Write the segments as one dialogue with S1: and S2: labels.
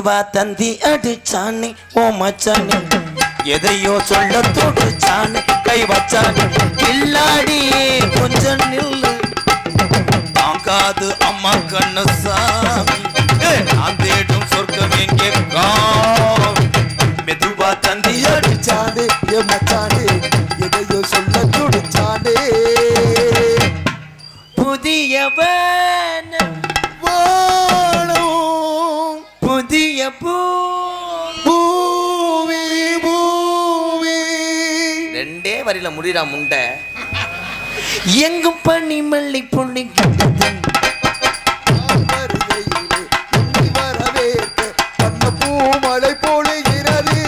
S1: மெதுவா தந்தி அடிச்சானே? ஓ மச்சானே. எதையோ சொல்ல தொடுச்சானே. கை வச்சானே. கில்லாடி கொஞ்சம் நில்லு. தாங்காது அம்மா கண்ணு சாமி நான் தேடும் சொர்க்கம் எங்கே மெதுவா தந்தி
S2: அடிச்சானே. ஏ மச்சானே எதையோ சொல்ல தொடுச்சானே.
S1: புதியவன் வரியில முடிடா முண்டை எங்கும் பனி மல்லி பொண்ணி
S2: பூமழை பொழிகிறது.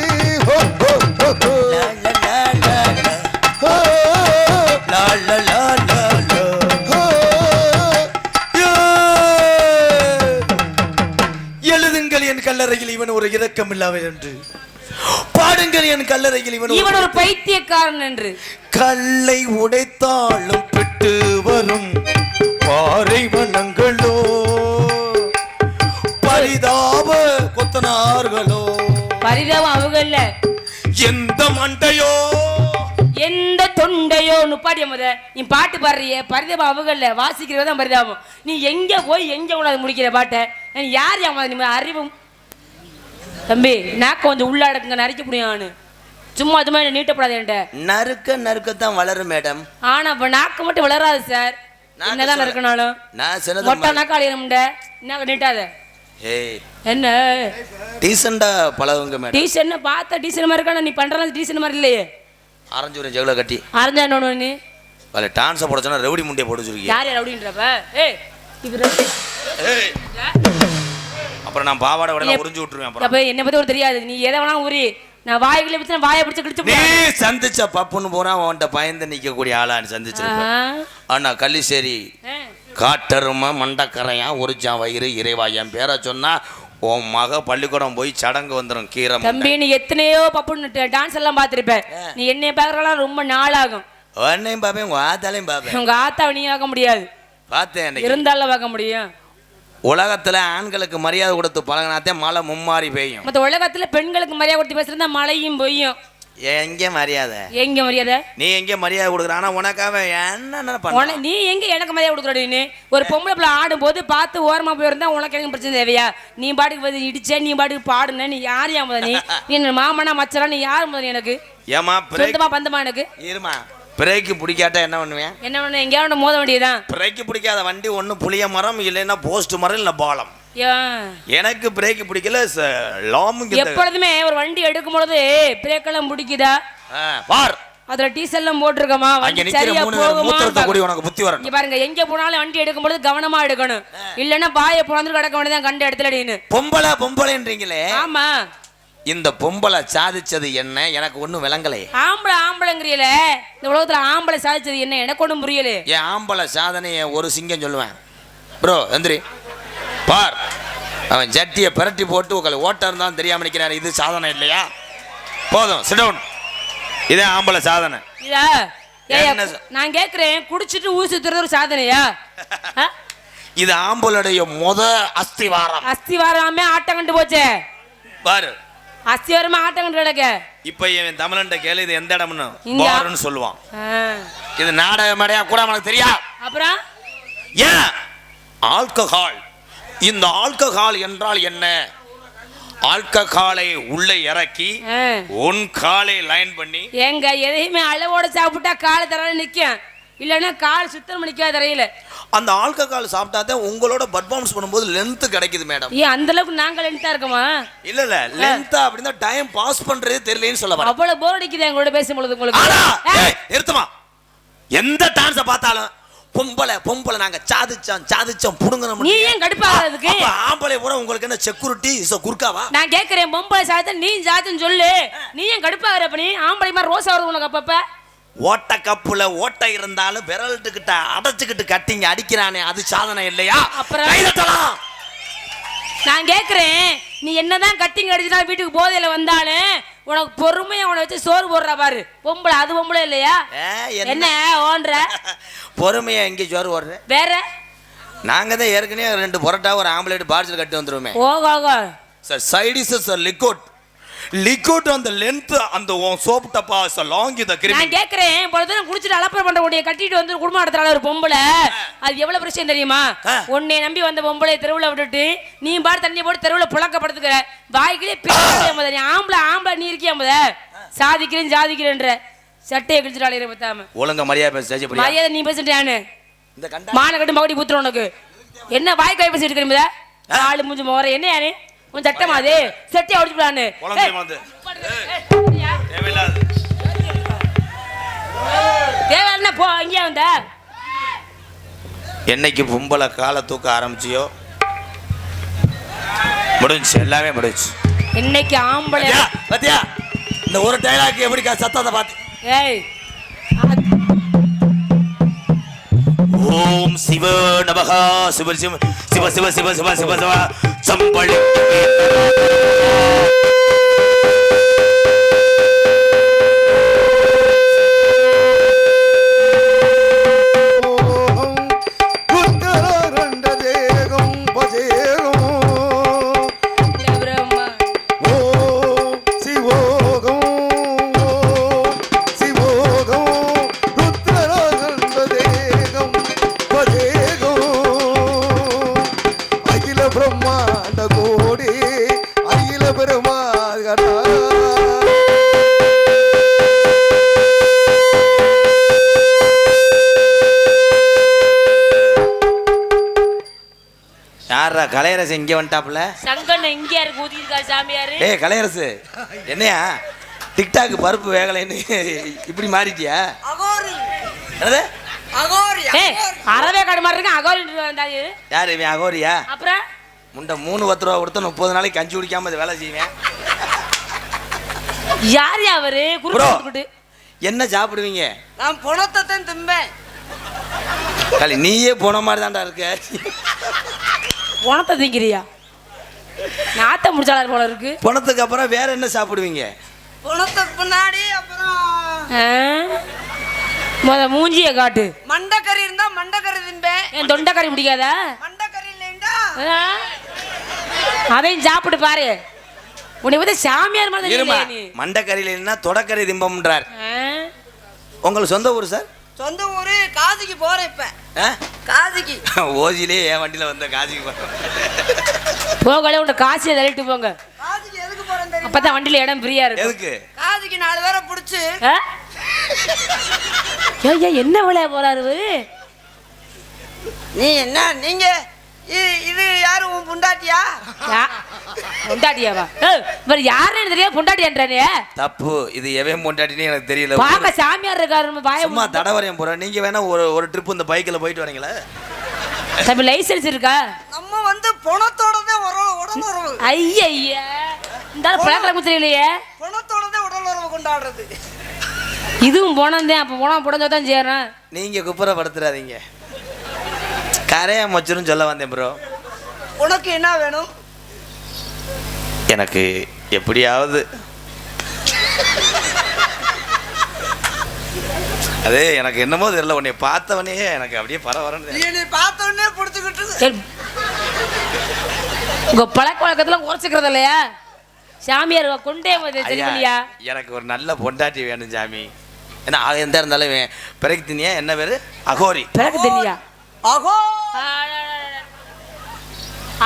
S1: எழுதுங்கள் என் கல்லறையில் இவன் ஒரு இரக்கம் இல்லாமல் என்று பாடுங்கள் என் கல்லறையில் இவன்
S3: இவன்
S1: ஒரு
S3: பைத்தியக்காரன் என்று.
S1: கல்லை உடைத்தாலும் பெட்டு வரும் பாறை வனங்களோ பரிதாப கொத்தனார்களோ.
S3: பரிதாபம் அவங்கல்ல
S1: எந்த மண்டையோ?
S3: எந்த தொண்டையோ? நுப்பாடிய முத? நீ பாட்டு பாடுறிய பரிதாபம் அவங்கல்ல வாசிக்கிறது தான் பரிதாபம். நீ எங்க போய் எங்க கொண்டாந்து முடிக்கிற பாட்டை? யார் நீ அறிவும் தம்பி நாக்க கொஞ்சம் உள்ளடக்குங்க நரைக்க முடியும் சும்மா அதுமா என்ன நீட்டப்படாது என்கிட்ட.
S1: நறுக்க நறுக்கத்தான் வளரும் மேடம்.
S3: ஆனா அப்ப நாக்கு மட்டும் வளராது சார்.
S1: நாக்கு
S3: என்னதான் இருக்கனாலும்
S1: நான் சின்னது
S3: மொட்டை நாக்காளி முண்டை. என்ன நீட்டாத? என்ன?
S1: டீசெண்டா பழகுங்க மேடம்.
S3: டீசன் பார்த்தா டீசன் மாதிரி இருக்கான? நீ பண்றது டீசன் மாதிரி இல்லையே.
S1: ஆரஞ்சு ஒரு ஜெகுல கட்டி.
S3: அரைஞ்சா என்ன நீ?
S1: அதில் டான்ஸை போட சொன்னா ரெவடி முண்டியை போட சொல்லிருக்கீங்க
S3: யார் அப்படின்றப்ப ஏய் இவரு.
S1: ஏய் அப்புறம் நான் பாவாடை உடனே உறிஞ்சு விட்டுருவேன் அப்புறம்.
S3: அப்ப என்னை பத்தி ஒரு தெரியாது. நீ எதை வேணா உரி. நான் வாய்க்குள்ள பிடிச்சு வாயை பிடிச்சு கிடிச்சு
S1: நீ
S3: போடுவேன்.
S1: சந்திச்ச பப்புன்னு போனா உன்கிட்ட பயந்து நிக்கக்கூடிய ஆளா நீ சந்திச்சிருப்ப.
S3: ஆஹா.
S1: ஆனா கள்ளிசேரி
S3: ஆ.
S1: காட்டரும மண்டக்கரையா உரிச்சான் வயிறு இறைவா. என் பேரை சொன்னா உன் மக பள்ளிக்கூடம் போய் சடங்கு வந்துடும் கீரை.
S3: தம்பி நீ எத்தனையோ பப்புன்னு டான்ஸ் எல்லாம் பார்த்திருப்ப. நீ என்னைய பார்க்கறலாம் ரொம்ப நாளாகும்.
S1: உன்னையும் பாப்பேன் உங்க ஆத்தாலையும் பாப்பேன்
S3: உங்க ஆத்தாவை நீ பார்க்க முடியாது.
S1: பார்த்தேன் அன்னைக்கு.
S3: இருந்தாலும் பார்க்க முடியும்.
S1: உலகத்துல ஆண்களுக்கு மரியாதை கொடுத்து பழகினாத்தே மழை மும்மாறி பெய்யும்.
S3: மத்த உலகத்துல பெண்களுக்கு மரியாதை கொடுத்து பேசுறதா மழையும் பொய்யும்.
S1: எங்க மரியாதை?
S3: எங்க மரியாதை?
S1: நீ எங்க மரியாதை கொடுக்குற? ஆனா உனக்காக என்ன பண்ண
S3: நீ எங்க எனக்கு மரியாதை கொடுக்குற நீ? ஒரு பொம்பளை பிள்ளை ஆடும்போது பார்த்து ஓரமா போயிருந்தா உனக்கு எனக்கு பிரச்சனை தேவையா? நீ பாட்டுக்கு வந்து இடிச்ச நீ பாட்டுக்கு பாடுன நீ யார் யா முதல் நீ? நீ என்ன மாமனா மச்சரா நீ யார் முதல் எனக்கு?
S1: ஏமா
S3: சொந்தமா பந்தமா எனக்கு?
S1: இருமா. பிரேக்கு பிடிக்காட்டா என்ன பண்ணுவேன்?
S3: என்ன பண்ண எங்கேயாவது மோத வேண்டியதுதான்.
S1: பிரேக்கு பிடிக்காத வண்டி ஒண்ணு புளிய மரம் இல்லைன்னா போஸ்ட் மரம் இல்லை பாலம்? எனக்கு பிரேக் பிடிக்கல இந்த-
S3: எப்பொழுதுமே ஒரு வண்டி எடுக்கும் பொழுது பிரேக் எல்லாம் பிடிக்குதா
S1: பார்.
S3: அதுல டீசல் எல்லாம் போட்டிருக்கோமா வண்டி சரியா போகுமா?
S1: கூடி உனக்கு புத்தி வரணும்
S3: இங்க பாருங்க எங்க போனாலும் வண்டி எடுக்கும் பொழுது கவனமா எடுக்கணும். இல்லன்னா பாய பிறந்து கிடக்க வேண்டியதான் கண்ட இடத்துல அடின்னு
S1: பொம்பளை பொம்பளைன்றீங்களே.
S3: ஆமா.
S1: இந்த பொம்பளை சாதிச்சது என்ன? எனக்கு ஒண்ணும் விளங்கலை.
S3: ஆம்பளை ஆம்பளைங்கிறியல. இந்த உலகத்துல ஆம்பளை சாதிச்சது என்ன? எனக்கு ஒண்ணும் புரியல.
S1: என் ஆம்பளை சாதனையை ஒரு சிங்கம் சொல்லுவேன். ப்ரோ எந்திரி. பார். அவன் ஜட்டியை பிரட்டி போட்டு உங்களை ஓட்ட இருந்தாலும் தெரியாம நிக்கிறாரு. இது சாதனை இல்லையா? போதும் சிடவுன் இதே ஆம்பளை சாதனை.
S3: இதா? நான் கேக்குறேன் குடிச்சிட்டு ஊசி ஒரு சாதனையா?
S1: இது ஆம்பளுடைய முத அஸ்திவாரம்.
S3: அஸ்தி வாராமே ஆட்டம் கண்டு போச்சே.
S1: பாரு.
S3: அஸ்தி வாரமா ஆட்டம் கிடக்க
S1: இப்ப இவன் தமிழன்ட்ட கேளு இது எந்த இடம்னு. பாருன்னு சொல்லுவான். இது நாடக மேடையா கூட உனக்கு தெரியா?
S3: அப்புறம்?
S1: ஏன்? ஆல்கஹால். இந்த ஆல்கஹால் என்றால் என்ன? ஆல்கஹாலை உள்ளே இறக்கி. உன் காலை லைன் பண்ணி
S3: எங்க எதையுமே அளவோட சாப்பிட்டா கால் தரையில நிக்கும். இல்லைன்னா கால் சுத்தம் நிக்காது தரையில.
S1: அந்த ஆல்கஹால் சாப்பிட்டா தான் உங்களோட பர்ஃபார்மன்ஸ் பண்ணும்போது லென்த் கிடைக்குது மேடம்
S3: ஏன் அந்த அளவுக்கு நாங்க லென்த்தா இருக்கோமா?
S1: இல்ல இல்ல. லென்த்தா அப்படின்னா டைம் பாஸ் பண்றதே தெரியலன்னு சொல்ல வரேன்.
S3: அவ்வளவு போர் அடிக்குது எங்களோட பேசும்பொழுது உங்களுக்கு.
S1: நிறுத்துமா? எந்த டான்ஸ பார்த்தாலும் பொம்பளை பொம்பளை நாங்க சாதிச்சோம் சாதிச்சோம் புடுங்கணும்
S3: நீ ஏன் கடுப்பாகிறதுக்கு
S1: ஆம்பளை பூரா உங்களுக்கு என்ன செக்யூரிட்டி குறுக்காவா
S3: நான் கேட்கிறேன் பொம்பளை சாத்த நீ சாத்துன்னு சொல்லு. நீ ஏன் கடுப்பாகிற அப்ப நீ? ஆம்பளை மாதிரி ரோசா வருது உனக்கு அப்பப்ப.
S1: ஓட்ட கப்புல ஓட்டை இருந்தாலும் விரல்ட்டுக்கிட்ட அடைச்சுக்கிட்டு கட்டிங்க அடிக்கிறானே அது சாதனை இல்லையா?
S3: அப்புறம்? நான் கேட்கிறேன் நீ என்னதான் கட்டிங் அடிச்சுனா வீட்டுக்கு போதையில வந்தாலும் உனக்கு பொறுமையா உன வச்சு சோறு போடுற பாரு. பொம்பளை அது பொம்பளை இல்லையா? என்ன? ஓன்ற?
S1: பொறுமையா எங்க ஜோறு ஓடுற
S3: வேற?
S1: நாங்க தான் ஏற்கனவே ரெண்டு பொரோட்டா ஒரு ஆம்லேட் பார்சல் கட்டி வந்துருவோமே.
S3: ஓகோ.
S1: Sir side dish sir liquid. Liquid அந்த லென்த் அந்த சோப் டப்பா சார் லாங் இந்த கிரிமி.
S3: நான் கேக்குறேன் இவ்வளவு தூரம் குடிச்சிட்டு அலப்பறை பண்ற உடைய கட்டிட்டு வந்து குடும்பம் நடத்துறாள் ஒரு பொம்பளை. அது எவ்வளவு பிரச்சனை தெரியுமா. உன்னை நம்பி வந்த பொம்பளை தெருவுல விட்டுட்டு நீ பாடு தண்ணி போட்டு தெருவுல புழக்கப்படுத்துக்கிற. வாய்க்கிலே பேச நீ ஆம்பளை ஆம்பளை நீ இருக்கியா முத சாதிக்கிறேன் சாதிக்கிறேன்ற. சட்டையை கிழிச்சிட்டு அலையிற பத்தாம.
S1: ஒழுங்கா மரியாதை பேச ஜெயிச்ச
S3: மரியாதை நீ பேசிட்டானு
S1: இந்த கண்டா
S3: மான கட்டு மகடி புத்துற உனக்கு. என்ன வாய் கை பேசிட்டு இருக்கிற ஆளு மூஞ்சி மோற என்ன யாரு? உன் சட்டமா அது
S1: வந்து. தேவையில்லாது.
S3: தேவையான போ இங்கே வந்த.
S1: என்னைக்கு பொம்பளை காலை தூக்க ஆரம்பிச்சியோ? முடிஞ்சு எல்லாமே முடிஞ்சு
S3: இன்னைக்கு ஆம்பளை
S1: பாத்தியா? இந்த ஒரு டைலாக் எப்படி சத்தத்தை பார்த்து
S3: ஏய்
S1: ஓம் சிவ நமகா சிவ சிவ சிவ சிவ சிவ சிவ சிவ சம்பளி. கலையரசு இங்கே வந்துட்டாப்புல?
S3: சங்கண்ண இங்கே இருக்கு ஊதியிருக்காரு சாமியாரு?
S1: ஏய் கலையரசு என்னையா? டிக்டாக் பருப்பு வேகலைன்னு இப்படி மாறிட்டியா?
S4: அகோரி.
S1: என்னது?
S4: அகோரி
S3: அறவே காடு மாதிரி இருக்கு? அகோரிட்டு வந்தாரு
S1: யார் இவன்? அகோரியா?
S3: அப்புறம்?
S1: முண்டை மூணு பத்து ரூபா கொடுத்தா முப்பது நாளைக்கு கஞ்சி குடிக்காம இது வேலை செய்வேன்.
S3: யார் அவரு? குறுக்கிட்டு
S1: என்ன சாப்பிடுவீங்க?
S4: நான் புணத்தை திம்பேன்.
S1: களி நீயே போன மாதிரி தான்டா இருக்க.
S3: உணத்தை திங்கிறியா நாத்த முடிச்சாளர் போல இருக்கு.
S1: பணத்துக்கு அப்புறம் வேற என்ன சாப்பிடுவீங்க?
S4: புணத்துக்கு பின்னாடி அப்புறம்?
S3: முத மூஞ்சிய காட்டு.
S4: மண்டக்கறி இருந்தா மண்டக்கறி திம்பேன்
S3: என் தொண்டைக்கறி பிடிக்காதா?
S4: மண்டக்கறி இல்லைண்டா?
S3: அதையும் சாப்பிட்டு பாரு. உன்னை வந்து சாமியார் மாதிரி
S1: மண்டக்கறியில் என்ன தொடக்கறி திம்பம்ன்றார்? உங்களுக்கு சொந்த ஊர் சார்?
S4: சொந்த ஊரு காசிக்கு போறேன் இப்ப.
S1: ஆ?
S4: காசிக்கு.
S1: ஓசிலே என் வண்டியில் வந்த காசிக்கு போறேன்.
S3: போகல உன்னை காசியை தள்ளிட்டு போங்க.
S4: காசிக்கு எதுக்கு போறேன் தெரியுமா?
S3: அப்பதான் வண்டியில இடம் ஃப்ரீயா இருக்கும்.
S1: எதுக்கு?
S4: காசிக்கு நாலு பேரை புடிச்சு.
S3: ஏய், என்ன விளைய போறாரு?
S4: நீ என்ன நீங்க இது யாரு உன் புண்டாட்டியா?
S3: யா- பொண்டாட்டியாவா? இவர் யாருன்னு தெரியாது பொண்டாட்டியான்றானே.
S1: தப்பு. இது எவன் பொண்டாட்டினே எனக்கு தெரியல.
S3: பார்க்க சாமியார் இருக்காரு பாய
S1: சும்மா தடவரையும் போறேன். நீங்க வேணா ஒரு ஒரு ட்ரிப் இந்த பைக்கில் போயிட்டு வரீங்களா?
S3: தம்பி லைசன்ஸ் இருக்கா?
S4: நம்ம வந்து புணத்தோட தான் உறவு உடல் உறவு.
S3: ஐயா இந்த பழக்கம் தெரியலையே
S4: புணத்தோட தான் உடல் உறவு கொண்டாடுறது.
S3: இதுவும் போனந்தேன் அப்ப போனா புடஞ்சா தான் சேரேன்
S1: நீங்க குப்புறப்படுத்துறாதீங்க கரையா மச்சுரும் சொல்ல வந்தேன் ப்ரோ
S4: உனக்கு என்ன வேணும்?
S1: எனக்கு எப்படியாவது. அது எனக்கு என்னமோ தெரியல உன்னை பார்த்தவனே எனக்கு அப்படியே பரவரன்னு
S4: நீ நீ பார்த்த உடனே புடிச்சுக்கிட்டு.
S3: உங்க பழக்க வழக்கத்துல குறைச்சிக்கிறது இல்லையா? சாமியார் கொண்டே
S1: ஐயா எனக்கு ஒரு நல்ல பொண்டாட்டி வேணும் சாமி. ஏன்னா அது எந்த இருந்தாலும் பிறகு தினியா என்ன பேரு? அகோரி.
S3: பிறகு தெரியா
S4: அகோ!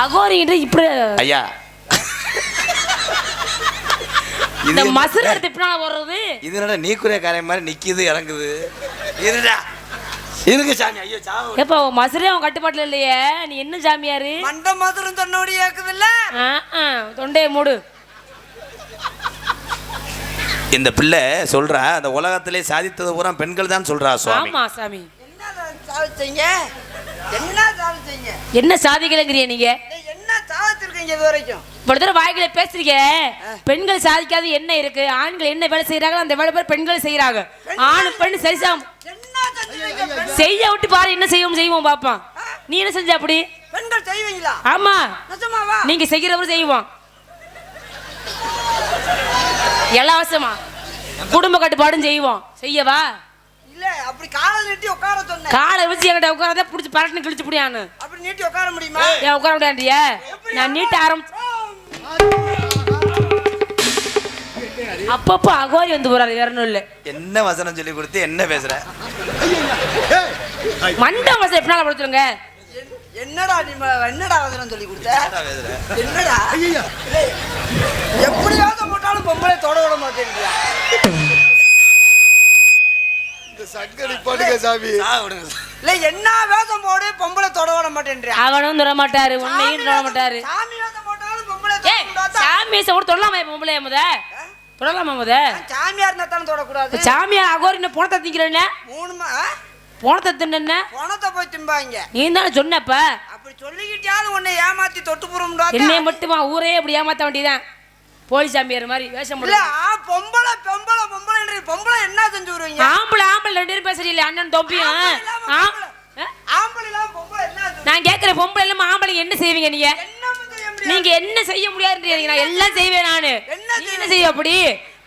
S3: அகோரிங்கிட்ட இப்படி
S1: ஐயா.
S3: இந்த மசுறு எடுத்து பின்னால போடுறது?
S1: இது என்னடா நீக்குரிய காரியம் மாதிரி நிக்குது இறங்குது? இருடா. இருக்கு சாமி ஐயோ சாவு.
S3: எப்ப மசுரே அவன் கட்டுப்பாட்டுல இல்லையே. நீ என்ன சாமியாரு?
S4: மண்ட மதுரம் கேக்குதுல்ல
S3: ஆ, ஆ, தொண்டையை மூடு.
S1: இந்த பிள்ளை சொல்றா அந்த உலகத்திலே சாதித்தது பூரா பெண்கள் தான் சொல்றா சுவாமி.
S3: ஆமா சாமி.
S4: என்ன சாதிச்சீங்க என்ன
S3: சாதிக்கலைங்கிறிய நீங்க? இவ்வளவு தூரம் வாய்களை பேசுறீங்க. பெண்கள் சாதிக்காத என்ன இருக்கு? ஆண்கள் என்ன வேலை செய்யறாங்க அந்த வேலை பேர் பெண்கள் செய்யறாங்க ஆண் பெண் சரிசம் செய்ய விட்டு பாரு என்ன செய்வோம் செய்வோம் பாப்பான். நீ என்ன செஞ்ச அப்படி?
S4: பெண்கள் செய்வீங்களா?
S3: ஆமா. நீங்க செய்கிறவரும் செய்வோம். இலவசமா. குடும்ப கட்டுப்பாடும் செய்வோம். செய்யவா?
S4: இல்ல அப்படி காலை நீட்டி உட்கார சொன்னேன்.
S3: காலை வச்சு என்கிட்ட உட்காரத? புடிச்சு பரட்டுன்னு கிழிச்சு புடியான்னு.
S4: அப்படி நீட்டி உட்கார முடியுமா?
S3: ஏன் உட்கார முடியாண்டிய? நான் நீட்ட ஆரம்பிச்சு அப்பப்போ அகோரி வந்து போறாரு வேற ஒன்றும் இல்லை.
S1: என்ன வசனம் சொல்லி கொடுத்து என்ன பேசுற?
S3: மண்ட வசம் எப்படி படுத்துருங்க
S4: என்னடா நீ என்னடா வசனம் சொல்லி கொடுத்த?
S1: என்னடா பேசுற?
S4: என்னடா? டேய், எப்படியாவது போட்டாலும் பொம்பளை தொட விட மாட்டேங்கிறியா
S2: இந்த சங்கடி பாடுங்க சாமி.
S4: இல்ல என்ன வேஷம் போடு பொம்பளை தொட விட மாட்டேன்றியா
S3: அவனும் தொட மாட்டாரு உன்னையும் தொட மாட்டாரு.
S4: சாமி வேஷம் போட்டாலும் பொம்பளை?
S3: சாமி கூட தொடலாமா இப்ப பொம்பளைய முத? தொடலாமா முத?
S4: சாமியா இருந்தா தானே தொடக்கூடாது.
S3: சாமியா அகோரி என்ன போனத்தை திங்கிறேன்ன
S4: மூணு?
S3: போனத்தை தின்ன
S4: பணத்தை போய் திம்பாங்க.
S3: நீ தானே சொன்னப்ப
S4: அப்படி சொல்லிக்கிட்டியாவது உன்னை ஏமாத்தி தொட்டு புறம்டா
S3: என்னைய மட்டுமா ஊரே இப்படி ஏமாத்த வேண்டியதான் போலீஸ் சாமியார் மாதிரி வேஷம்
S4: இல்ல பொம்பளை பொம்பளை பொம்பளை பொம்பளை என்ன செஞ்சு வருவீங்க?
S3: ஆம்பளை ஆம்பளை ரெண்டு பேரும் பேசுறீங்களே அண்ணன் தொம்பியும் நான் கேட்கிறேன் பொம்பளை இல்லாம ஆம்பளை என்ன செய்வீங்க நீங்க?
S4: என்ன செய்ய முடியாது?
S3: நீங்க என்ன செய்ய முடியாதுன்றீங்க நான் எல்லாம் செய்வேன் நானு.
S4: என்ன
S3: நீ என்ன செய்ய அப்படி?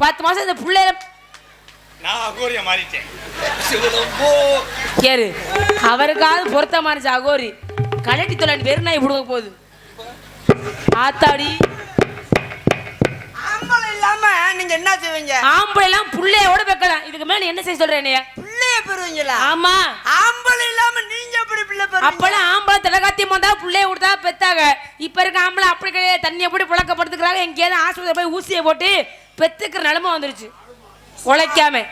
S3: பத்து மாசம் இந்த பிள்ளைய
S1: நான் அகோரியா மாறிட்டேன்.
S3: கேரு அவருக்காவது பொருத்தமா இருந்துச்சு அகோரி. கலட்டி தொழில் வெறுநாய் விடுங்க போகுது. ஆத்தாடி.
S4: ஆம்பளை இல்லாம நீங்க என்ன செய்வீங்க?
S3: ஆம்பளை எல்லாம் புள்ளையோட வைக்கலாம் இதுக்கு மேல என்ன செய்ய சொல்ற என்னைய?
S4: பிள்ளைய பெறுவீங்களா?
S3: ஆமா.
S4: ஆம்பளை இல்லாம நீங்க எப்படி பிள்ளை பெறுவீங்க?
S3: அப்பெல்லாம் ஆம்பளை தலைகாத்தியம் வந்தா புள்ளைய கொடுத்தா பெத்தாங்க. இப்ப இருக்க ஆம்பளை அப்படி கிடையாது. தண்ணியை போட்டு புழக்கப்படுத்துக்கிறாங்க? எங்கேயாவது ஆஸ்பத்திரி போய் ஊசியை போட்டு பெத்துக்கிற நிலைமை வந்துருச்சு. உழைக்காம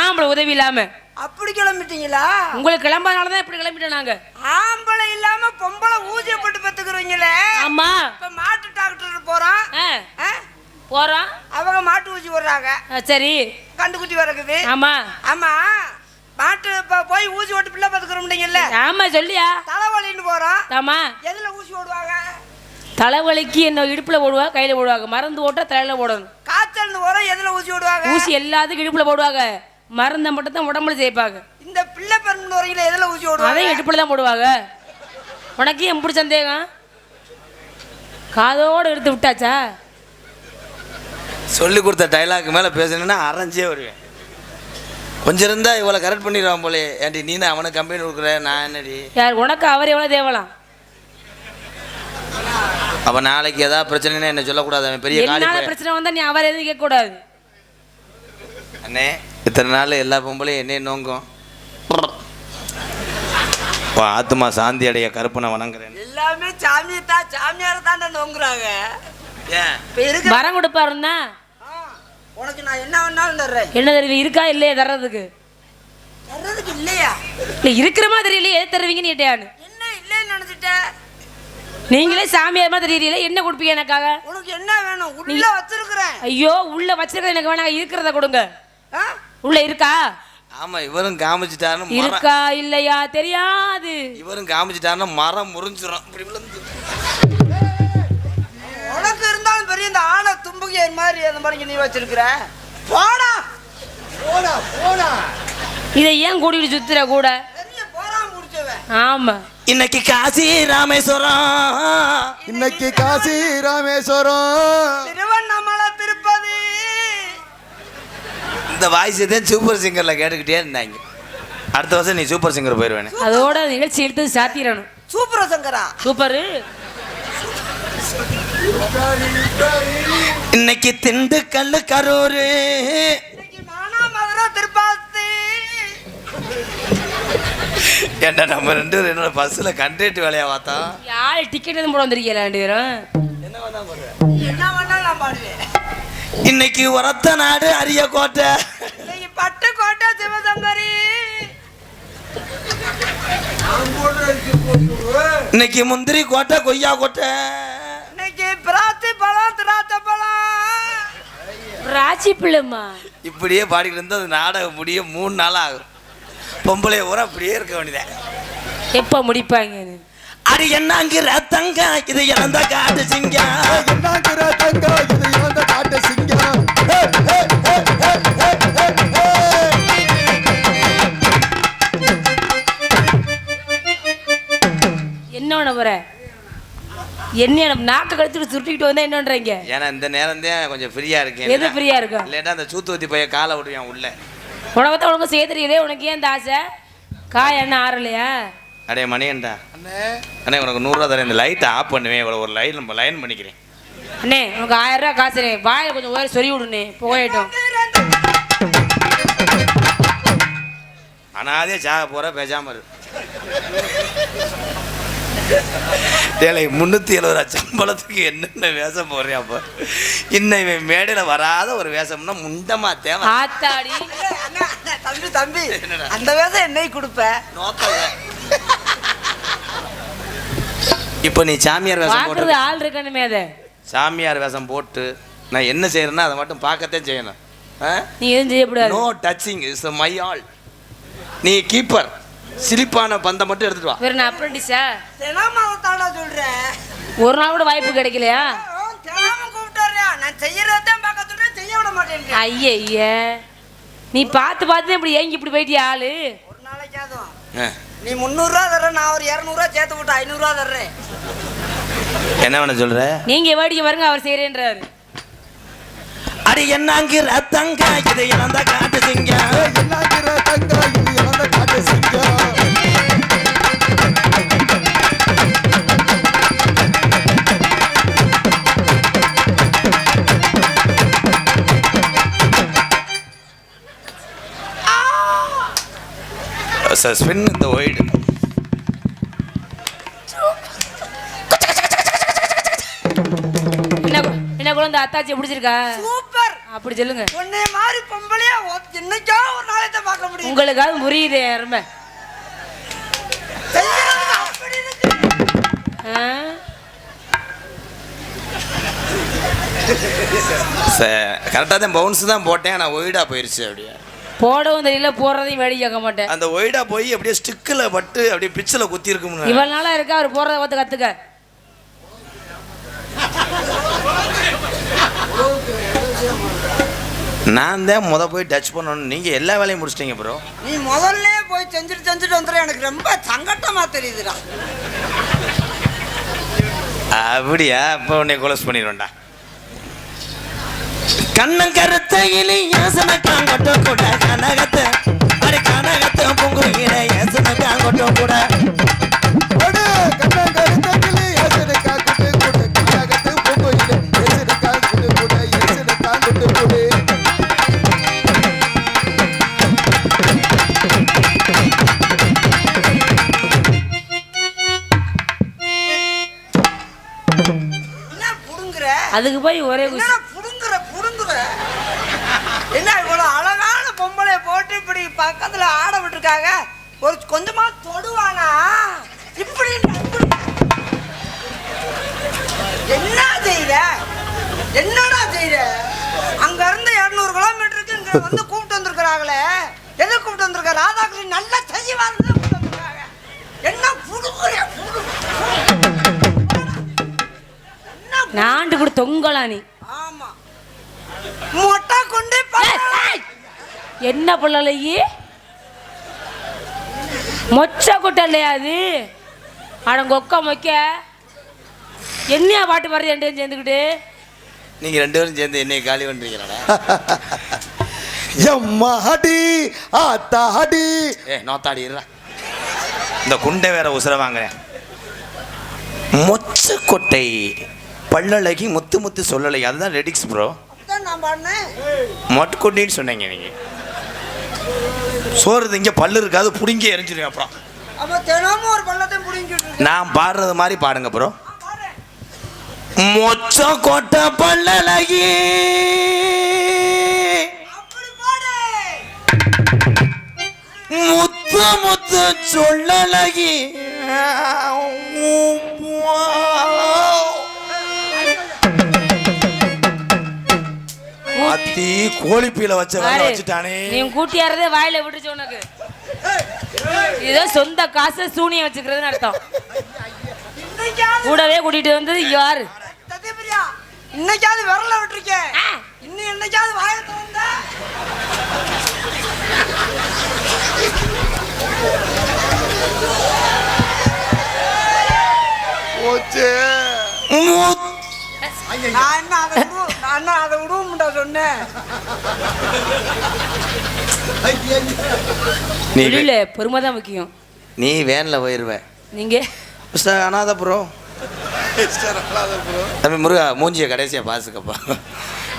S3: ஆம்பளை உதவி இல்லாம.
S4: அப்படி கிளம்பிட்டீங்களா?
S3: உங்களுக்கு கிளம்பாதனால தான் இப்படி கிளம்பிட்டோம் நாங்க
S4: ஆம்பளை இல்லாம பொம்பளை ஊசிய போட்டு பெத்துக்கிறீங்களே?
S3: ஆமா.
S4: இப்ப மாட்டு டாக்டர் போறோம்?
S3: போறோம்
S4: அவங்க மாட்டு ஊசி போடுறாங்க.
S3: ஆ, சரி.
S4: கண்டுக்குட்டி வரக்குது
S3: ஆமா.
S4: ஆமா. மாட்டு போய் ஊசி போட்டு பிள்ளை பத்துக்கிறோம்ட்டீங்கல்ல
S3: ஆமா சொல்லியா?
S4: தலைவலின்னு போறோம்
S3: ஆமா.
S4: எதுல ஊசி போடுவாங்க?
S3: தலைவலிக்கு என்ன இடுப்புல போடுவா கையில போடுவாங்க. மருந்து ஓட்ட தலையில போடணும்.
S4: காய்ச்சல்னு போறோம் எதுல ஊசி போடுவாங்க?
S3: ஊசி எல்லாத்துக்கும் இடுப்புல போடுவாங்க. மருந்தை மட்டும் தான் உடம்புல சேர்ப்பாங்க.
S4: இந்த பிள்ளை பெருன்னு வரீங்களா எதுல ஊசி போடுவாங்க?
S3: அதையும் இடுப்புல தான் போடுவாங்க. உனக்கு எப்படி சந்தேகம்? காதோட எடுத்து விட்டாச்சா?
S1: சொல்லி கொடுத்த டைலாக் மேல பேசணும்னா அரைஞ்சே வருவேன். கொஞ்சம் இருந்தா இவ்வளோ கரெக்ட் பண்ணிடுவான் போலே. ஏன்டி நீ தான் அவனுக்கு கம்பெனி கொடுக்குற நான் என்னடி?
S3: யார் உனக்கு அவர் எவ்வளவு தேவலாம்?
S1: அப்ப நாளைக்கு ஏதாவது பிரச்சனைனா என்ன சொல்லக்கூடாது அவன் பெரிய காலி
S3: என்னால. பிரச்சனை வந்தா நீ அவர் எதுவும் கேட்க கூடாது
S1: அண்ணே இத்தனை நாள் எல்லா பொம்பளையும் என்னைய நோங்கும். உன் ஆத்துமா சாந்தி அடைய கருப்பனை வணங்குறேன்.
S4: எல்லாமே சாமியை தான் சாமியார தான் நோங்குறாங்க. இப்ப
S3: வரம் கொடுப்பாருன்னா?
S4: உனக்கு நான் என்ன வேணாலும் தர்றேன்.
S3: என்ன தருவி இருக்கா இல்லையா தர்றதுக்கு?
S4: தர்றதுக்கு இல்லையா?
S3: இல்லை இருக்கிற மாதிரி இல்லையே? எது தருவீங்கன்னு கேட்டியான்னு
S4: என்ன இல்லைன்னு நினைச்சிட்ட?
S3: நீங்களே சாமியார் மாதிரி தெரியல என்ன கொடுப்பீங்க எனக்காக?
S4: உனக்கு என்ன வேணும்? உள்ள வச்சிருக்கிறேன்.
S3: ஐயோ உள்ள வச்சிருக்கிறது எனக்கு வேணாம் இருக்கிறத கொடுங்க.
S4: ஆ?
S3: உள்ள இருக்கா?
S1: ஆமா இவரும் காமிச்சிட்டாருன்னு மரம்.
S3: இருக்கா இல்லையா? தெரியாது.
S1: இவரும் காமிச்சிட்டாருன்னா மரம் முறிஞ்சிரும். இப்படி விழுந்து.
S4: உனக்கு பெரிய இந்த ஆளை தும்புகிய மாதிரி அந்த மாதிரி நீ வச்சிருக்கிற. போடா! போடா போடா.
S3: இதை ஏன் கூட்டிட்டு சுத்துற கூட? ஆமா.
S1: இன்னைக்கு காசி ராமேஸ்வரம்.
S2: இன்னைக்கு காசி ராமேஸ்வரம்.
S4: திருவண்ணாமலை திருப்பதி.
S1: இந்த வாய்ஸ் தான் சூப்பர் சிங்கர்ல கேட்டுக்கிட்டே இருந்தாங்க. அடுத்த வருஷம் நீ சூப்பர் சிங்கர் போயிடுவேன்
S3: அதோட நிகழ்ச்சி எடுத்து சாத்திரணும்.
S4: சூப்பர சங்கரா
S3: சூப்பரு
S1: இன்னைக்கு திண்டுக்கல் கரூரு. ஏன்டா நம்ம ரெண்டு பேரும் என்னோட பஸ்ஸில் கண்டக்ட் வேலையா பார்த்தோம்
S3: யாரு டிக்கெட் எதுவும் போட வந்திருக்கீங்களா ரெண்டு பேரும்?
S4: என்ன
S1: இன்னைக்கு உரத்த நாடு அரிய கோட்டை.
S4: இன்னைக்கு பட்டுக்கோட்டை சிவசங்கரி.
S1: இன்னைக்கு முந்திரி கோட்டை கொய்யா கோட்டை.
S4: பிராத்தி பழம் திராட்சை பழம்.
S3: ராசி பிள்ளைமா
S1: இப்படியே பாடிக்கிட்டு இருந்தா அது நாடகம் முடிய மூணு நாள் ஆகும். பொம்பளை ஊரா அப்படியே இருக்க வேண்டியதேன்
S3: எப்ப முடிப்பாங்கன்னு
S1: அது என்னங்கிற தங்க இது இறந்த காட்டு சிங்க.
S2: என்னங்கிற தங்க இது இறந்த காட்டு சிங்கம் ஹே, ஹே, ஹே, ஹே, ஹே, ஹே, ஹே.
S3: என்ன போற என்ன நம்ம நாக்க கழிச்சுட்டு சுருட்டிக்கிட்டு வந்தா என்னன்றீங்க?
S1: ஏன்னா இந்த நேரம் தான் கொஞ்சம் ஃப்ரீயா இருக்கேன்
S3: எது ஃப்ரீயா இருக்கும்?
S1: இல்லைன்னா அந்த சூத்துவத்தி பைய காலை விடுவேன் உள்ள.
S3: உனக்கு தான் உனக்கு தெரியலே உனக்கு ஏன் ஆசை? காய் என்ன ஆறலையா?
S1: அடே மணியன்டா அண்ணே. உனக்கு நூறுரூவா தரேன். இந்த லைட்டை ஆஃப் பண்ணுவேன். இவ்வளோ ஒரு லைன் லைன் பண்ணிக்கிறேன்.
S3: அண்ணே உனக்கு ஆயிரம் ரூபாய் காசு வாயை கொஞ்சம் ஓர சொல்லி விடுனே புகையட்டும்
S1: அனாதே சாக போற பேசாம இரு. டேலை முந்நூற்றி எழுபது ரூபா சம்பளத்துக்கு என்னென்ன வேஷம் போடுறியா அப்போ? இன்னும் இவன் மேடையில் வராத ஒரு வேஷம்னா முண்டமா தேவை
S3: ஆத்தாடி.
S4: தம்பி தம்பி? அந்த வேசம் என்னை கொடுப்ப?
S1: இப்போ நீ சாமியார் வேஷம் போட்டு
S3: ஆள் இருக்கணுமே அதை.
S1: சாமியார் வேஷம் போட்டு நான் என்ன செய்யறேன்னா அதை மட்டும் பார்க்கத்தான் செய்யணும்.
S3: நீ எதுவும் செய்யக்கூடாது.
S1: No touching is my all நீ கீப்பர் சிலிப்பான பந்தை மட்டும் எடுத்துட்டு வா.
S3: வேற நான் அப்ரண்டிஸா
S4: தினமாவத்தாடா சொல்றேன்
S3: ஒரு நாள் கூட வாய்ப்பு கிடைக்கலையா?
S4: தினமும் கூப்பிட்டாரியா நான் செய்யறதான் பார்க்க சொல்றேன் செய்ய விட மாட்டேன்
S3: ஐய ஐய நீ பார்த்து பார்த்து இப்படி ஏங்கி இப்படி போயிட்டியா ஆளு?
S4: ஒரு நாளைக்காதும். நீ முந்நூறுரூவா தர்ற நான் ஒரு இரநூறுவா சேர்த்து விட்டு ஐநூறுரூவா தர்றேன்.
S1: என்ன பண்ண சொல்ற?
S3: நீங்க வேடிக்கை பாருங்க அவர் செய்யறேன்றாரு.
S1: அடி என்னங்கிற தங்க இதை இழந்த காட்டு சிங்க
S2: என்னாகிற தங்க இது இழந்த காட்டு சிங்கம்
S1: ஸ்பின் இந்த ஒய்டு
S3: என்ன கு- என்ன குழந்தை அத்தாச்சியை பிடிச்சிருக்கா?
S4: சூப்பர்.
S3: அப்படி சொல்லுங்க.
S4: உன்னை மாதிரி பொம்பளையா என்னைக்கோ ஒரு நாளைக்கு பார்க்க முடியும்.
S3: உங்களுக்காவது புரியுது
S4: இருக்கு.
S1: கரெக்டாக தான் பவுன்ஸ் தான் போட்டேன் நான் ஒய்டா போயிருச்சு அப்படியே.
S3: போடவும் தெரியல போடுறதையும் வேடி கேட்க மாட்டேன்.
S1: அந்த ஒய்டா போய் அப்படியே ஸ்டிக்கில் பட்டு அப்படியே பிச்சில் குத்தி இருக்கும்னு
S3: இவ்வளவு நாளா இருக்கா? அவர் போறத பார்த்து கத்துக்க.
S1: நான் தான் முத போய் டச் பண்ணணும். நீங்கள் எல்லா வேலையும் முடிச்சிட்டீங்க ப்ரோ
S4: நீ முதல்ல போய் செஞ்சுட்டு செஞ்சுட்டு வந்துடும் எனக்கு ரொம்ப சங்கட்டமா தெரியுதுடா.
S1: அப்படியா? இப்போ உன்னை கொலஸ் பண்ணிடுவேன்டா. கண்ணன் கருத்த இலி யோசனை காங்கொட்ட கூட கனகத்தை அடி கனகத்தை பொங்குகிற யோசனை காங்கொட்ட கூட.
S3: அதுக்கு போய் ஒரே குஷி
S4: என்ன புடுங்குற புடுங்குற என்ன இவ்வளவு அழகான பொம்பளைய போட்டு இப்படி பக்கத்துல ஆட விட்டுருக்காங்க. ஒரு கொஞ்சமா தொடுவானா? இப்படி. என்ன செய்யற என்னடா செய்யற அங்க இருந்து இருநூறு கிலோமீட்டருக்கு இங்க வந்து கூப்பிட்டு வந்திருக்கிறாங்களே. எதை கூப்பிட்டு வந்திருக்க? ராதாகிருஷ்ணன் நல்லா செய்வாங்க கூப்பிட்டு வந்திருக்காங்க. என்ன என்ன
S3: நாண்டு கூட தொங்கலாம் நீ?
S4: ஆமா. மொட்டை கொண்டு
S3: என்ன பிள்ளையே மொச்ச கொட்டை இல்லையா அது அடங்கொக்க மொக்க. என்னையா பாட்டு பாடுறது ரெண்டு பேரும் சேர்ந்துக்கிட்டு?
S1: நீங்கள் ரெண்டு பேரும் சேர்ந்து என்னை காலி பண்ணுறீங்களாடா
S2: எம்மா அடி ஆத்தா அடி
S1: ஏ நோத்தாடிடுறா இந்த குண்டை வேற உசுர வாங்குறேன். மொச்சக்கொட்டை பல்லழகி முத்து முத்து சொல்லலை அதுதான் ரெடிக்ஸ் ப்ரோ
S4: அதான் நான் பாடினேன்.
S1: மொட்கொட்டின்னு சொன்னீங்க நீங்கள் சோறு இங்கே பல்லு இருக்காது புடுங்கி எரிஞ்சிருவேன் அப்புறம். நான் பாடுறது மாதிரி பாடுங்க ப்ரோ. மொச்ச கொட்டை
S4: பாடு.
S1: முத்து முத்து சொல்லழகி. அத்தி கோழிப்பீல வச்ச வேலை வச்சுட்டானே.
S3: நீ கூட்டியாரதே வாயில விட்டுச்சு உனக்கு. ஏதோ சொந்த காசை சூனியம் வச்சுக்கிறதுன்னு அர்த்தம். கூடவே கூட்டிட்டு வந்து யாரு?
S4: இன்னைக்காவது விரல விட்டுருக்கேன் இன்னும் என்னைக்காவது வாய திறந்த?
S2: போச்சே.
S4: நான் என்ன அதை நான் அதை விடுவோம்டா சொன்னேன்
S1: நீ
S3: இல்ல பெருமை தான் முக்கியம்.
S1: நீ வேன்ல போயிருவ.
S3: நீங்க?
S1: மிஸ்டர் அனாத ப்ரோ தம்பி முருகா மூஞ்சியை கடைசியாக பாசுக்கப்பா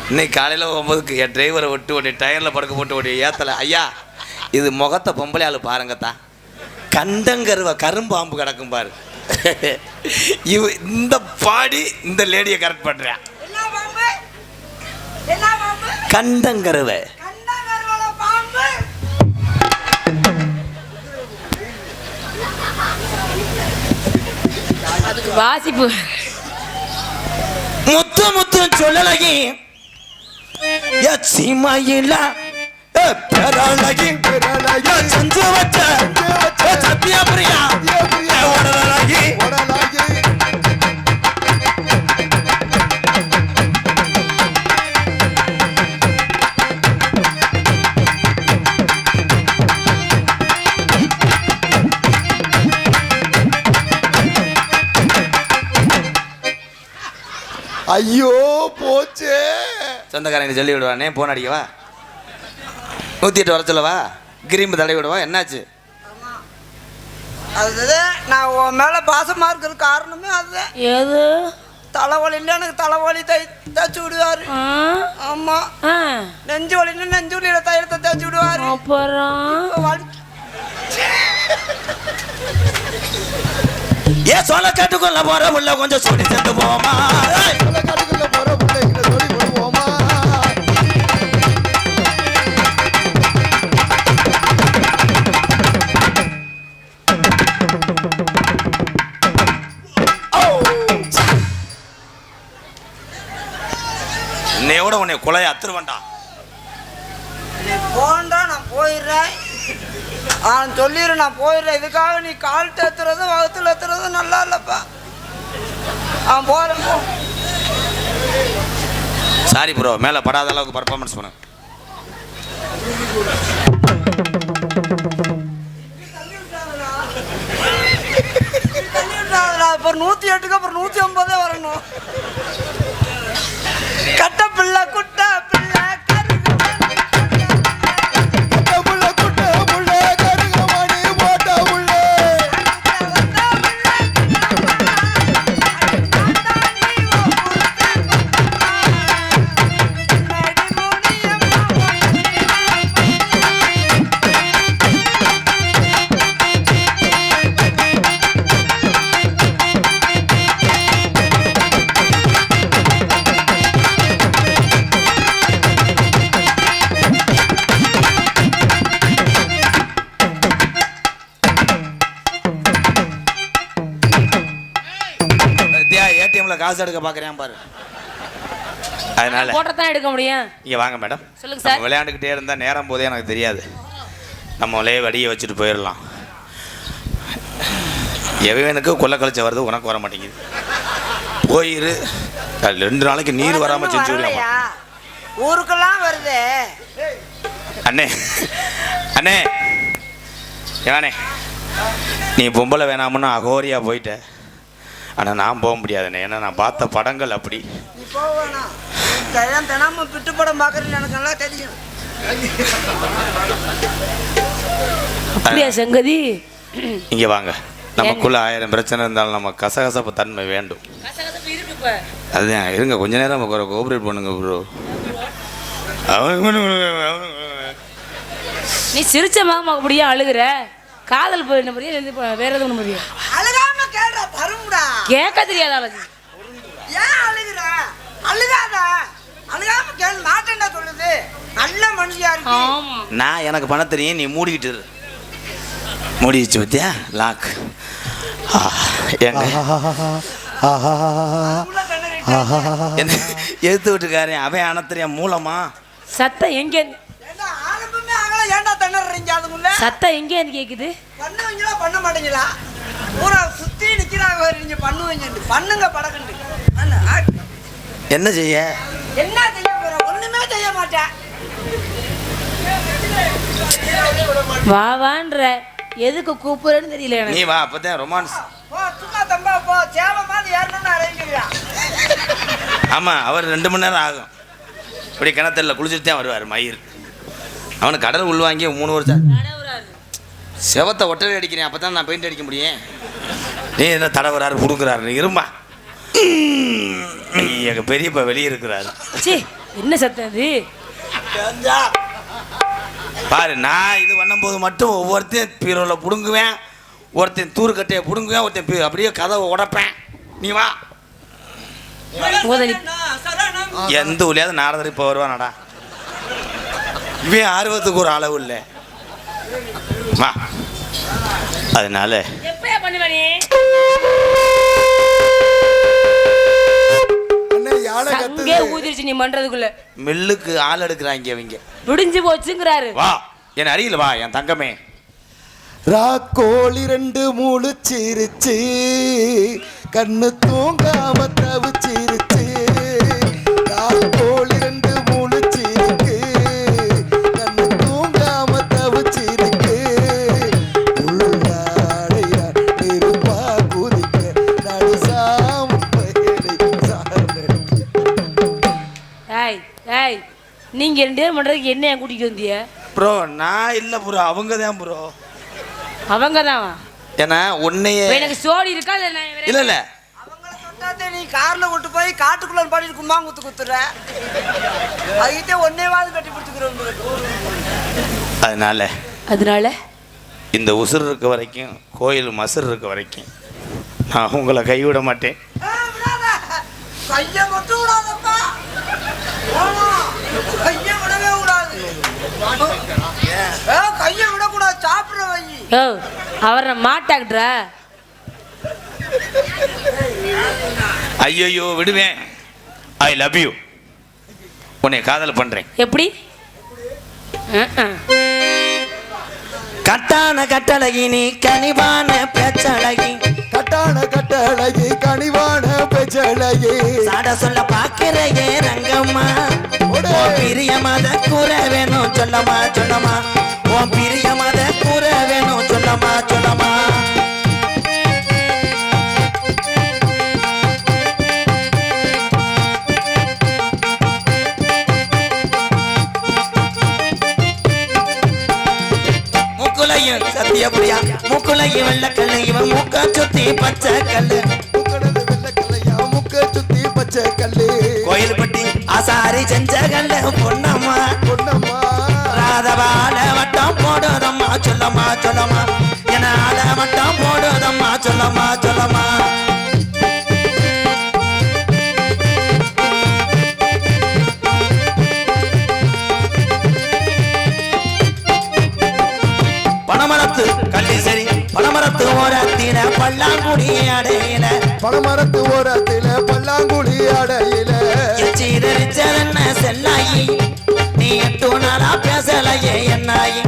S1: இன்னைக்கு காலையில் ஒம்பதுக்கு என் டிரைவரை விட்டு ஓடி டயரில் படுக்க போட்டு ஓடி ஏத்தலை. ஐயா இது முகத்தை பொம்பளை ஆளு பாருங்கத்தா. கண்டங்கருவ கரும்பாம்பு கிடக்கும் பாரு. இவ இந்த பாடி இந்த லேடியை கரெக்ட் பண்ணுறேன்
S3: அதுக்கு வாசிப்பு.
S1: முத்து முத்து சொல்லலகி சீமாயில பெறலகி
S2: பேரழகி,
S1: செஞ்சு வச்ச சத்தியா பிரியா
S2: ஐயோ போச்சே.
S1: சொந்தக்காரங்க சொல்லி விடுவானே போன் அடிக்கவா? நூற்றி எட்டு வர சொல்லவா? கிரீம்பு தடவி விடவா? என்னாச்சு?
S4: அதுதான் நான் உன் மேல பாசமா இருக்கிற காரணமே அதுதான்
S3: எது?
S4: தலைவலின்னா எனக்கு தலைவலி தை தச்சு விடுவாரு.
S3: ஆ?
S4: ஆமா.
S3: ஆ.
S4: நெஞ்சு வலின்னா நெஞ்சு வலியில தையத்தை தச்சு விடுவாரு.
S3: அப்புறம்?
S1: ஏ சொல்ல கேட்டுக்கொள்ள போற உள்ள கொஞ்சம் சொல்லி சேர்ந்து போமா இன்னையோட உன்னை குலைய அத்துருவண்டா
S4: நீ போண்டா நான் போயிடுறேன். நான் சொல்லிடுறேன் நான் போயிடுறேன். இதுக்காக நீ கால் ஏத்துறது வகுத்துல ஏத்துறது நல்லா இல்லப்பா. அவன் போறேன் போ.
S1: சாரி ப்ரோ மேலே படாத அளவுக்கு பர்ஃபார்மன்ஸ் பண்ணு.
S4: அப்புறம் நூத்தி எட்டுக்கு அப்புறம் நூத்தி ஒன்பதே வரணும். கட்ட
S1: காசு எடுக்க பார்க்குறேன் பாரு. அதனால
S3: போட்டத்தான் எடுக்க முடியும்.
S1: இங்கே வாங்க மேடம்.
S3: சொல்லுங்க சார்.
S1: நம்ம விளையாண்டுக்கிட்டே இருந்தால் நேரம் போதே எனக்கு தெரியாது. நம்மளே வடியை வச்சுட்டு போயிடலாம். எவனுக்கு கொல்ல கழிச்ச வருது உனக்கு வர மாட்டேங்குது. போயிரு. அது ரெண்டு நாளைக்கு நீர் வராமல் செஞ்சு விடலாமா?
S4: ஊருக்கெல்லாம் வருதே.
S1: அண்ணே. அண்ணே. ஏனே நீ பொம்பளை வேணாமுன்னு அகோரியா போயிட்ட. ஆனால் நான் போக முடியாதுண்ணே. ஏன்னா நான் பார்த்த படங்கள் அப்படி.
S4: தினமும் பிட்டு படம் பார்க்குறேன்னு எனக்கு நல்லா தெரியும்.
S3: அப்படியா செங்கதி?
S1: இங்கே வாங்க. நமக்குள்ள ஆயிரம் பிரச்சனை இருந்தாலும் நம்ம கசகசப்பு தன்மை வேண்டும். அதுதான் இருங்க கொஞ்ச நேரம் கோஆப்ரேட் பண்ணுங்க ப்ரோ
S3: நீ சிரிச்ச மாமா அப்படியே அழுகுற. காதல் போயிட முடியும் வேற எதுவும் முடியும்
S4: கேள்றா தரும்டா
S3: கேட்க தெரியாதா அவளுக்கு
S4: ஏன் அழுகுற? அழுகாத? அழுகாம கேள் மாட்டேன்டா சொல்லுது. நல்ல மனுஷியா இருக்கு.
S1: நான் எனக்கு பண்ண தெரியும் நீ மூடிக்கிட்டு இரு. மூடி வச்சு பத்தியா லாக் எங்க? எடுத்து விட்டுக்காரன் அவன் அணத்திரியா மூலமா?
S3: சத்தம் எங்க சத்தம் எங்க கேக்குது?
S4: பண்ணுவீங்களா பண்ண மாட்டீங்களா? ஊரா சுத்தி நிக்கிறாங்க வேற நீங்க பண்ணுவீங்க பண்ணுங்க படக்கண்டு. பண்ணு. ஆ.
S1: என்ன செய்ய?
S4: என்ன செய்ய ஒண்ணுமே செய்ய மாட்டேன்
S3: வா வான்ற. எதுக்கு கூப்பிடுறேன்னு தெரியல
S1: நீ வா அப்பதான் ரொமான்ஸ்
S4: போ சும்மா தம்பா போ. சேவை மாதிரி ஏறணும்னு அறைஞ்சிருக்கா
S1: ஆமா அவர் ரெண்டு மணி நேரம் ஆகும். இப்படி கிணத்துல குளிச்சுட்டு தான் வருவார் மயிர் அவனுக்கு கடல் உள்வாங்கி மூணு வருஷம். செவத்தை ஒட்டலை அடிக்கிறேன் அப்போ தான் நான் பெயிண்ட் அடிக்க முடியும். நீ என்ன தடவுறாரு கொடுக்குறாரு இருமா.
S5: எங்க பெரியப்பா வெளியே இருக்கிறாரு.
S3: என்ன சத்தம் அது?
S5: பாரு நான் இது பண்ணும்போது மட்டும் ஒவ்வொருத்தையும் பீரோவில் பிடுங்குவேன் ஒருத்தன் தூருக்கட்டையை பிடுங்குவேன் ஒருத்தன் அப்படியே கதவை உடைப்பேன். நீ வா. எந்த ஊர்லயாவது நாரதர் இப்போ வருவானடா? இவன் ஆர்வத்துக்கு ஒரு அளவு இல்லை. வா அதனால.
S3: எப்பயா பண்ணுவ நீ?
S2: அண்ணே யானை
S3: அங்கே ஊதிருச்சு நீ பண்றதுக்குள்ள.
S5: மில்லுக்கு ஆள் எடுக்கிறாங்க அவங்க
S3: விடிஞ்சு போச்சுங்கிறாரு.
S5: வா. என் அருகில் வா என் தங்கமே.
S2: ராக்கோழி ரெண்டு முழிச்சிருச்சு கண்ணு தூங்காம தவிச்சிருச்சு.
S3: நீங்க ரெண்டு பேரும் பண்றதுக்கு என்ன என் கூட்டிட்டு வந்திய
S5: ப்ரோ நான் இல்லை ப்ரோ அவங்க தான் ப்ரோ.
S3: அவங்க தான்
S5: ஏன்னா உன்னையே
S3: எனக்கு சோடி இருக்கா இல்ல
S5: இல்லை இல்லை.
S4: நீ கார்ல கொண்டு போய் காட்டுக்குள்ள பாடிட்டு கும்மாங்குத்து குத்துற. அதுக்கிட்டே ஒன்னேவாது கட்டி பிடிச்சிக்கிறோம்
S5: அதனால
S3: அதனால?
S5: இந்த உசுர் இருக்க வரைக்கும் கோயில் மசுர் இருக்க வரைக்கும் நான் உங்களை கைவிட மாட்டேன்.
S4: கைய மட்டும் விடாதப்பா. கைய விடவே கூடாது. ஏ, கைய விடக்கூடாது. சாப்பிடுற வை.
S3: ஓ அவரை மாட்டாக்குறா
S5: ஐயோ விடுவேன் ஐ லவ் யூ உன்னை காதல் பண்ணுறேன்
S3: எப்படி.
S1: கட்டான கட்டழகி நீ கனிவான பேச்சழகி.
S2: கட்டான கட்டழகி கனிவான பெச்சழகி.
S1: சாட சொல்ல பாக்குறையே ரங்கம்மா.
S2: ஒடே.
S1: உன் பிரிய மத கூற வேணும் சொல்லமா சொல்லமா உன் பிரிய மத கூற வேணும் சொல்லமா சொல்லமா முக்குலையும் சத்தியப்படியா முக்குலையும் வெள்ளக்கல்லு இவன் மூக்க சுத்தி பச்சை கல்லு.
S2: பச்சை கல்லு
S1: கோயில்பட்டி ஆசாரி செஞ்ச கல்லு பொன்னம்மா.
S2: பொன்னம்மா.
S1: ராதவால வட்டம் போடுதம்மா சொல்லம்மா சொல்லம்மா. என்னால வட்டம் போடுதம்மா சொல்லம்மா சொல்லம்மா. பணமரத்து கள்ளி சரி பணமரத்து ஓரத்தின பல்லாங்குடி அடையில
S2: பழமரத்து ஓரத்தில பல்லாங்குழி அடையில
S1: எச்சிதறிச்சதென்ன செல்லாயி நீ எட்டு நாளா பேசலையே என்னாயி?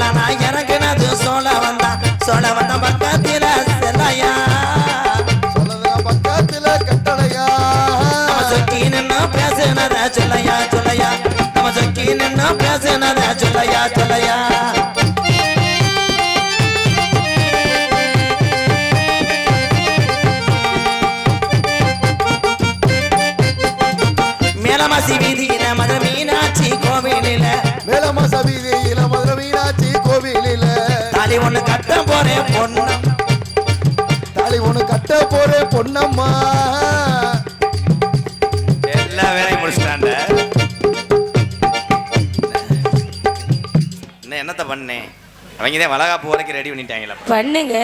S1: எறப்புலனா எனக்குனது சோழ வந்தான் சோழ வந்த பக்கத்தில செல்லையா?
S2: பக்கத்துல கட்டளையா?
S1: சொக்கி நின்னு பேசுனத சொல்லையா சொல்லையா? நம்ம சொக்கி நின்னு பேசுனத சொல்லையா சொல்லையா? மேலமாசி வீதியில தாலி ஒண்ணு கட்ட போறேன் பொண்ணு.
S2: தாலி ஒண்ணு கட்ட போற பொன்னம்மா
S5: எல்லா வேலையும் முடிச்சிட்டாண்ட இன்னும் என்னத்த பண்ணேன் அவங்க தான் வளகாப்பு வரைக்கும் ரெடி பண்ணிட்டாங்களா
S3: பண்ணுங்க.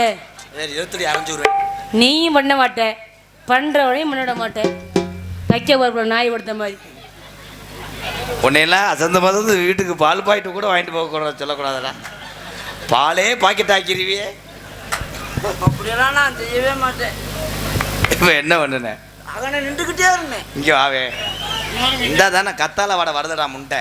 S5: சரி இருபத்தடி அரைஞ்சு விடுவேன்
S3: நீயும் பண்ண மாட்டேன். பண்றவனையும் பண்ணிட மாட்டேன். தைக்க போற நாய் படுத்த மாதிரி.
S5: உன்னையெல்லாம் அசந்த பசந்து வீட்டுக்கு பால் பாயிட்டு கூட வாங்கிட்டு போக கூடாது சொல்லக்கூடாதுடா. பாலே பாக்கெட் ஆக்கிடுவியே
S4: அப்படியெல்லாம் நான் செய்யவே மாட்டேன்.
S5: இப்போ என்ன பண்ணுனேன்
S4: அகனை நின்றுக்கிட்டே இருந்தேன்.
S5: இங்கே வாவே. இந்த தானே கத்தால வட வருதடா முண்டை.